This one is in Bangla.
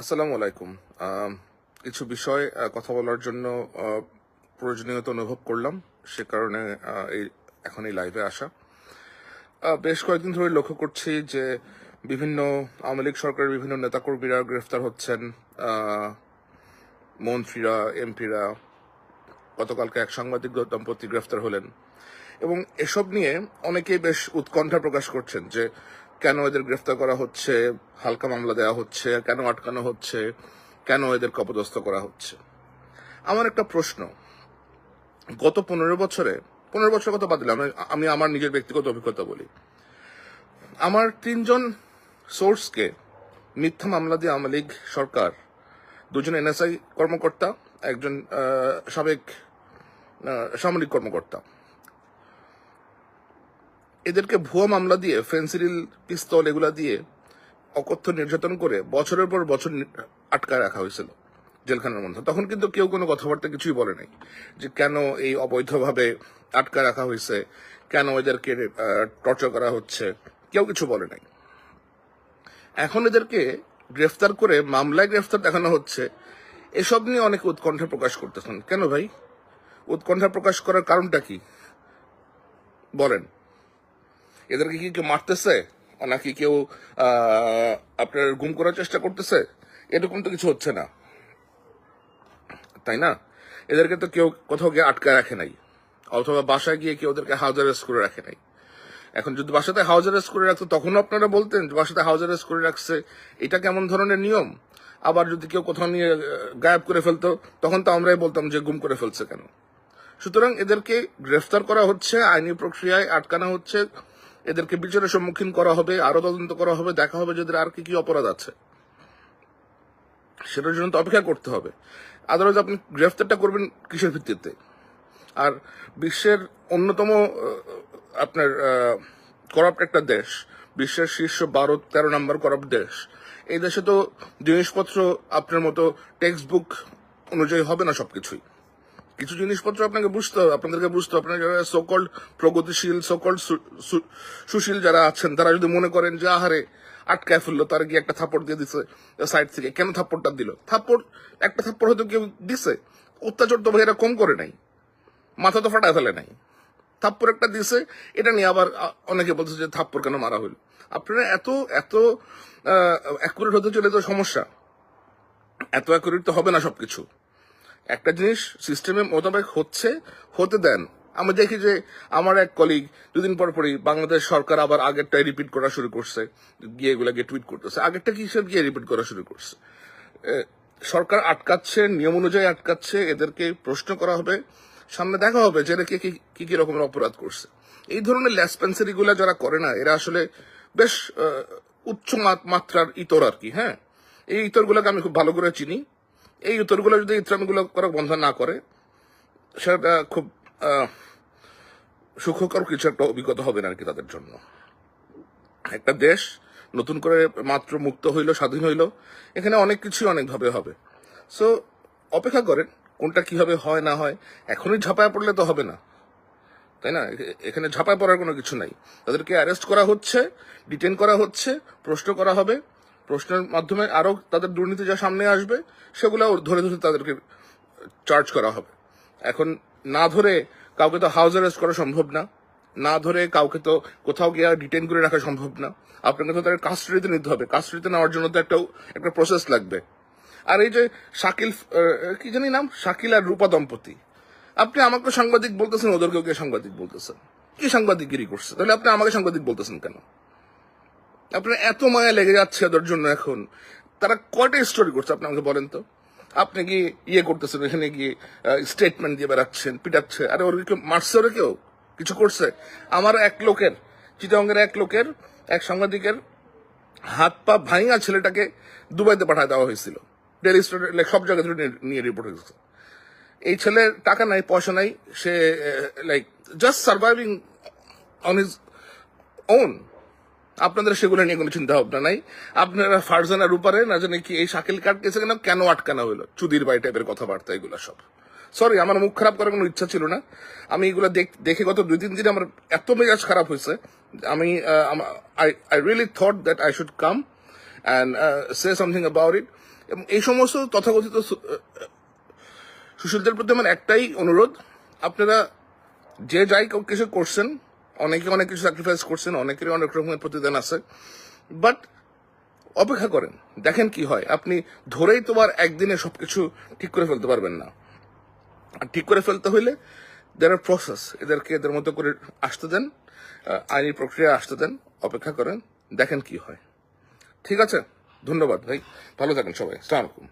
আসসালামু আলাইকুম। কিছু বিষয় কথা বলার জন্য প্রয়োজনীয়তা অনুভব করলাম। সে কারণে এই এখন এই লাইভে আসা বেশ কয়েকদিন ধরে লক্ষ্য করছি যে বিভিন্ন আওয়ামী লীগ সরকারের বিভিন্ন নেতাকর্মীরা গ্রেফতার হচ্ছেন। মন্ত্রীরা, এমপিরা, গতকালকে এক সাংবাদিক দম্পতি গ্রেফতার হলেন। এবং এসব নিয়ে অনেকেই বেশ উৎকণ্ঠা প্রকাশ করছেন যে কেন এদের গ্রেফতার করা হচ্ছে? হালকা মামলা দেওয়া হচ্ছে। কেন আটকানো হচ্ছে? কেন এদের কপদস্থ করা হচ্ছে? আমার একটা প্রশ্ন। গত পনেরো বছরে, পনেরো বছর কথা বাদ দিলাম, আমি- আমি আমার নিজের ব্যক্তিগত অভিজ্ঞতা বলি। আমার তিনজন সোর্সকে মিথ্যা মামলা দিয়ে আওয়ামী লীগ সরকার, দুজন এনএসআই কর্মকর্তা, একজন সাবেক সামরিক কর্মকর্তা। এদেরকে ভুয়া মামলা দিয়ে ফেন্সিডিল পিস্তল এগুলা দিয়ে অকথ্য নির্যাতন করে বছরের পর বছর আটকায় রাখা হয়েছিল জেলখানার মধ্যে। তখন কিন্তু কেউ কোনো কথাবার্তা কিছুই বলে নাই যে কেন এই অবৈধভাবে আটকা রাখা হয়েছে, কেন এদেরকে টর্চার করা হচ্ছে, কেউ কিছু বলে নাই। এখন এদেরকে গ্রেফতার করে, মামলায় গ্রেফতার দেখানো হচ্ছে, এসব নিয়ে অনেকে উৎকণ্ঠা প্রকাশ করতেছেন। কেন ভাই? উৎকণ্ঠা প্রকাশ করার কারণটা কি? বলেন। এদেরকে কি কেউ মারতেছে? নাকি কেউ আপনার গুম করার চেষ্টা করতেছে? এরকম তো কিছু হচ্ছে না। তাই না? এদেরকে তো কেউ কোথাও গিয়ে আটকায় রাখে নাই। অথবা বাসায় গিয়ে কেউ ওদেরকে হাউস অ্যারেস্ট করে রাখে নাই। এখন যদি বাসাতে হাউস অ্যারেস্ট করে রাখতো, তখনও আপনারা বলতেন যে বাসাতে হাউস অ্যারেস্ট করে রাখছে। এটা কেমন ধরনের নিয়ম? আবার যদি কেউ কোথাও নিয়ে গায়েব করে ফেলতো, তখন তো আমরাই বলতাম যে গুম করে ফেলছে কেন? সুতরাং এদেরকে গ্রেফতার করা হচ্ছে, আইনি প্রক্রিয়ায় আটকানো হচ্ছে। এদেরকে বিচারের সম্মুখীন করা হবে, আরও তদন্ত করা হবে, দেখা হবে যে এদের আর কি কি অপরাধ আছে। সেটার জন্য তো অপেক্ষা করতে হবে। আদারওয়াইজ আপনি গ্রেফতারটা করবেন কিসের ভিত্তিতে? আর বিশ্বের অন্যতম আপনার করাপ্ট একটা দেশ, বিশ্বের শীর্ষ বারো, তেরো নম্বর করাপ্ট দেশ, এই দেশে তো জিনিসপত্র আপনার মতো টেক্সট বুক অনুযায়ী হবে না সবকিছুই। কিছু জিনিসপত্র আপনাকে বুঝতে হবে, আপনাদেরকে বুঝতে হবে। আপনার যারা সকল প্রগতিশীল সকল সুশীল যারা আছেন, তারা যদি মনে করেন যে, আহারে আটকায় ফেলল, তার গিয়ে একটা থাপ্পড় দিয়ে দিছে সাইড থেকে। কেন থাপ্পড়টা দিল? থাপ্পড়, একটা থাপ্পড় হয়তো কেউ দিছে। অত্যাচার তো ভাই এরা কম করে নাই। মাথা তো ফাটায় ফেলে নাই। থাপ্পড় একটা দিছে, এটা নিয়ে আবার অনেকে বলছে যে, থাপ্পড় কেন মারা হইল? আপনারা এত এত অ্যাকুরেট হতে চলে তো সমস্যা। এত অ্যাকুরেট তো হবে না সবকিছু। একটা জিনিস সিস্টেমে মোতাবেক হচ্ছে, হতে দেন। আমি দেখি যে আমার এক কলিগ দুদিন পর পরই বাংলাদেশ সরকার আবার আগেরটাই রিপিট করা শুরু করছে, গিয়ে এগুলাকে টুইট করতেছে। আগেরটা কি হিসেবে গিয়ে রিপিট করা শুরু করছে? সরকার আটকাচ্ছে, নিয়ম অনুযায়ী আটকাচ্ছে, এদেরকে প্রশ্ন করা হবে, সামনে দেখা হবে যে এরা কে, কি কি রকমের অপরাধ করছে। এই ধরনের ল্যাসপেন্সারি গুলা যারা করে না, এরা আসলে বেশ উচ্চ মাত- মাত্রার ইতর আর কি হ্যাঁ? এই ইতরগুলোকে আমি খুব ভালো করে চিনি। এই উত্তরগুলো যদি ইত্রামিগুলো করা বন্ধ না করে, সেটা খুব সুখকর কিছু একটা অভিজ্ঞতা হবে না আর কি তাদের জন্য। একটা দেশ নতুন করে মাত্র মুক্ত হইল, স্বাধীন হইল, এখানে অনেক কিছু অনেকভাবে হবে। সো অপেক্ষা করেন, কোনটা কীভাবে হয়, না হয়, এখনই ঝাঁপায় পড়লে তো হবে না। তাই না? এখানে ঝাঁপায় পড়ার কোনো কিছু নাই। তাদেরকে অ্যারেস্ট করা হচ্ছে ডিটেন করা হচ্ছে, প্রশ্ন করা হবে। প্রশ্নের মাধ্যমে আরও তাদের দুর্নীতি যা সামনে আসবে, সেগুলো ধরে ধরে তাদেরকে চার্জ করা হবে। এখন না ধরে কাউকে তো হাউস অ্যারেস্ট করা সম্ভব না না ধরে কাউকে তো কোথাও গিয়ে ডিটেন করে রাখা সম্ভব না। আপনাকে তো তাদের কাস্টডিতে নিতে হবে। কাস্টডিতে নেওয়ার জন্য তো একটা একটা প্রসেস লাগবে। আর এই যে শাকিল কি জানি নাম? শাকিল আর রূপা দম্পতি। আপনি আমাকে সাংবাদিক বলতেছেন, ওদেরকেও কে সাংবাদিক বলতেছেন? কি সাংবাদিকগিরি করছে? তাহলে আপনি আমাকে সাংবাদিক বলতেছেন কেন? আপনার এত মায়া লেগে যাচ্ছে ওদের জন্য এখন। তারা কয়টা স্টোরি করছে, আপনি আমাকে বলেন তো? আপনি কি ইয়ে করতেছেন, এখানে গিয়ে স্টেটমেন্ট দিয়ে বেড়াচ্ছেন, পিটাচ্ছে? আরে ওর কেউ মারছে ওরা কেউ? কিছু করছে? আমার এক লোকের চিটাঙ্গের এক লোকের, এক সাংবাদিকের হাত পা ভাঙা ছেলেটাকে দুবাইতে পাঠায় দেওয়া হয়েছিল। ডেলি সব জায়গা থেকে নিয়ে- রিপোর্ট হয়েছে। এই ছেলের টাকা নাই, পয়সা নাই, সে like just surviving on his own আপনাদের সেগুলো নিয়ে কোনো চিন্তা ভাবনা নাই। আপনারা ফারজানার উপরে না জানি কি এই শাকিল কাট কেসে কেন কেন আটকানো হলো চুদির বাই টাইপের কথাবার্তা এগুলো সব। সরি আমার মুখ খারাপ করার কোনো ইচ্ছা ছিল না। আমি এগুলো দেখ- গত দুই তিন দিন আমার এত মেজাজ খারাপ হয়েছে। আমি I really thought that I should come and say something about it এবং এই সমস্ত তথাকথিত সুশীলদের প্রতি আমার একটাই অনুরোধ, আপনারা যে যাই কিছু করছেন অনেকে অনেক কিছু স্যাক্রিফাইস করছেন, অনেকেরই অনেক রকমের প্রতিদান আছে। বাট অপেক্ষা করেন, দেখেন কি হয়। আপনি ধরেই তোমার একদিনে সবকিছু ঠিক করে ফেলতে পারবেন না। আর ঠিক করে ফেলতে হইলে দের আর প্রসেস এদেরকে এদের মতো করে আসতে দেন আইনি প্রক্রিয়া আসতে দেন, অপেক্ষা করেন, দেখেন কি হয়। ঠিক আছে? ধন্যবাদ ভাই। ভালো থাকেন সবাই। সালাম আলাইকুম।